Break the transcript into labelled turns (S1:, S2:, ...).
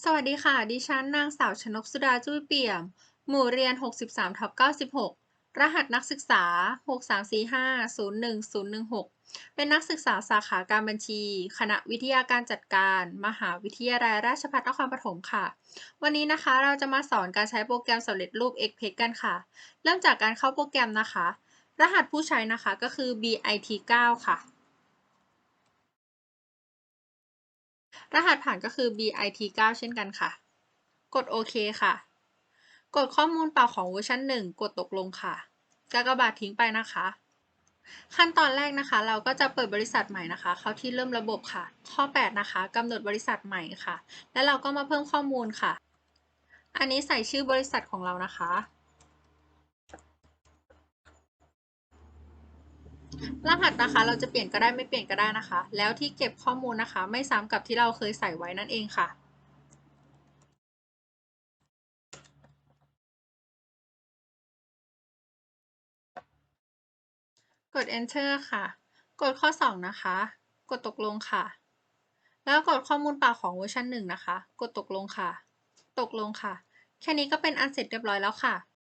S1: สวัสดีค่ะ ดิฉันนางสาวชนกสุดาจุ้ยเปี่ยม หมู่เรียน 63ทับ96 รหัสนักศึกษา 6345-01016 เป็นนักศึกษาสาขาการบัญชี คณะวิทยาการจัดการ มหาวิทยาลัยราชภัฏนครปฐมค่ะ วันนี้นะคะเราจะมาสอนการใช้โปรแกรมสำเร็จรูป XPEX กันค่ะ เริ่มจากการเข้าโปรแกรมนะคะ รหัสผู้ใช้นะคะก็คือ BIT9 ค่ะ รหัสผ่านก็คือ BIT9 เช่นกันค่ะ กดโอเคค่ะ กดข้อมูลเปล่าของเวอร์ชัน1 กดตกลงค่ะกากบาททิ้งไปนะคะ ขั้นตอนแรกนะคะ เราก็จะเปิดบริษัทใหม่นะคะ เข้าที่เริ่มระบบค่ะ ข้อ 8 นะคะกำหนดบริษัทใหม่ค่ะ แล้วเราก็มาเพิ่มข้อมูลค่ะ อันนี้ใส่ชื่อบริษัทของเรานะคะ รหัสนะคะ เราจะเปลี่ยนก็ได้ไม่เปลี่ยนก็ได้นะคะ แล้วที่เก็บข้อมูลนะคะ ไม่ซ้ำกับที่เราเคยใส่ไว้นั่นเองค่ะ กด enter ค่ะ กดข้อ 2 นะคะ กดตกลงค่ะ แล้วกดข้อมูลเปล่าของเวอร์ชัน1นะคะ กดตกลงค่ะ ตกลงค่ะ แค่นี้ก็เป็นอันเสร็จเรียบร้อยแล้วค่ะ